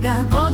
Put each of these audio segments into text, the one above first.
Oh.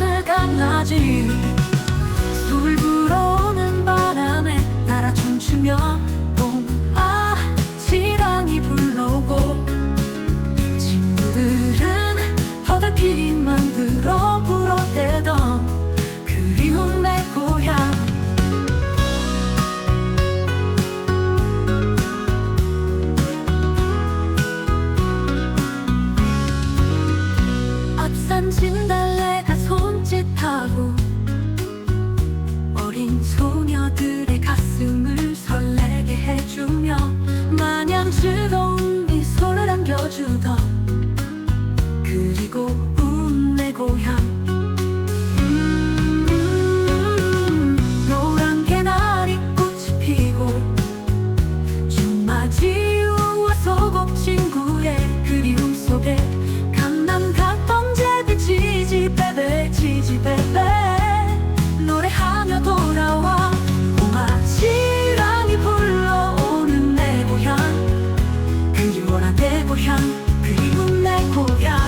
고향 그리고 내 고향.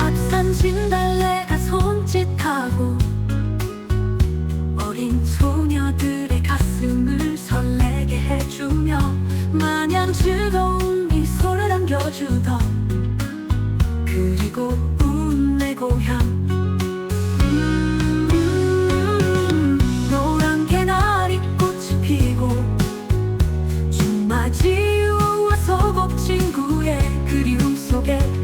앞산 진달래가 손짓하고 어린 소녀들의 가슴을 설레게 해주며 마냥 즐거운 미소를 안겨주던 그리고 forget